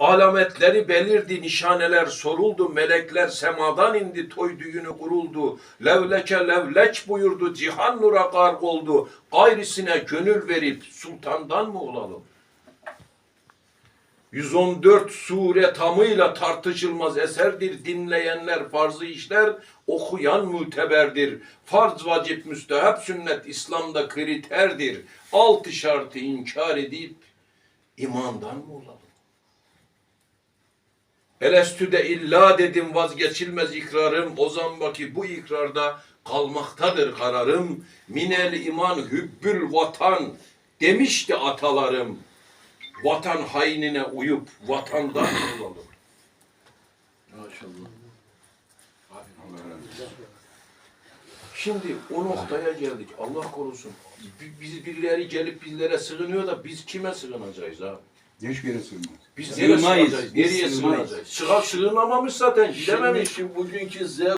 Alametleri belirdi, nişaneler soruldu, melekler semadan indi, toy düğünü kuruldu. Levleke levlek buyurdu, cihan nura garg oldu. Gayrisine gönül verip sultandan mı olalım? 114 sure tamıyla tartışılmaz eserdir. Dinleyenler farzı işler, okuyan müteberdir. Farz, vacip, müstehap, sünnet İslam'da kriterdir. Altı şartı inkar edip imandan mı olalım? Elestüde illa dedim vazgeçilmez ikrarım. O zambaki bu ikrarda kalmaktadır kararım. Minel iman hübbül vatan demişti atalarım. Vatan hainine uyup vatandan olalım. Maşallah. Şimdi o noktaya geldik. Allah korusun. Bi- Biz birileri gelip bizlere sığınıyor da biz kime sığınacağız abi? Hiçbir yere sığmaz. Biz nereye Sığmayız. sığınacağız? Biz Nereye sığmayız. sığınacağız? Sıra sığınamamış zaten. Şimdi Gidememiş. şu bugünkü Z